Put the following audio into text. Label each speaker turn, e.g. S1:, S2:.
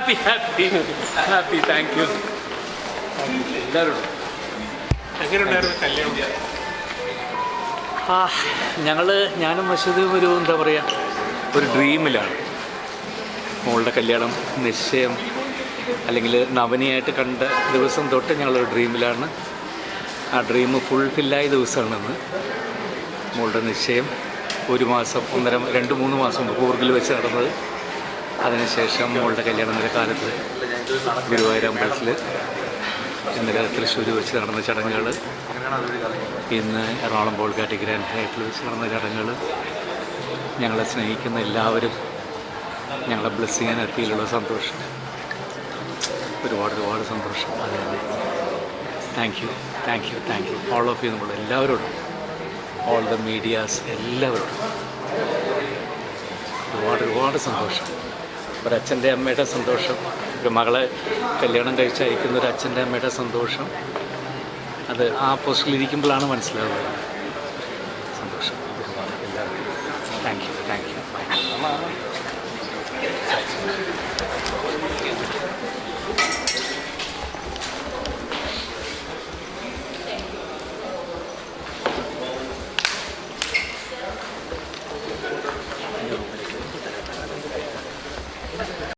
S1: Happy happy happy thank you എല്ലാവരോടും
S2: എങ്ങനെയുണ്ടായിരുന്നു കല്യാണം?
S1: ആ ഞങ്ങൾ ഞാനും മസൂദും ഒരു എന്താ പറയുക ഒരു ഡ്രീമിലാണ് മോളുടെ കല്യാണം നിശ്ചയം അല്ലെങ്കിൽ നവനിയായിട്ട് കണ്ട ദിവസം തൊട്ട് ഞങ്ങളൊരു ഡ്രീമിലാണ് ആ ഡ്രീം ഫുൾഫില്ലായ ദിവസമാണെന്ന് മോളുടെ നിശ്ചയം. ഒരു മാസം ഒന്നര രണ്ട് മൂന്ന് മാസം മുമ്പ് കൂർഗിൽ വെച്ച് നടന്നത്. അതിനുശേഷം മോളുടെ കല്യാണത്തിന്റെ കാലത്ത് ഗുരുവായൂർ അമ്പലത്തിൽ ഇന്നലെ തൃശ്ശൂർ വെച്ച് നടന്ന ചടങ്ങുകൾ ഇന്ന് എറണാകുളം ബോൾഗാട്ടി ഗ്രാൻഡ് ഹയറ്റിൽ വെച്ച് നടന്ന ചടങ്ങുകൾ ഞങ്ങളെ സ്നേഹിക്കുന്ന എല്ലാവരും ഞങ്ങളെ ബ്ലസ് ചെയ്യാൻ എത്തിയിലുള്ള സന്തോഷം. ഒരുപാട് ഒരുപാട് സന്തോഷം. അത് തന്നെ. Thank you thank you thank you all of you നമ്മൾ എല്ലാവരോടും. ഓൾ ദ മീഡിയാസ് എല്ലാവരോടും. ഒരുപാട് ഒരുപാട് സന്തോഷം. ഒരച്ഛന്റെ അമ്മയുടെ സന്തോഷം ഒരു മകളെ കല്യാണം കഴിച്ച് അയക്കുന്ന ഒരു അച്ഛന്റെ അമ്മയുടെ സന്തോഷം. അത് ആ പോസ്റ്റിൽ പോസ്റ്റിലിരിക്കുമ്പോഴാണ് മനസ്സിലാവുന്നത്. സന്തോഷം. എല്ലാവർക്കും. Thank you thank U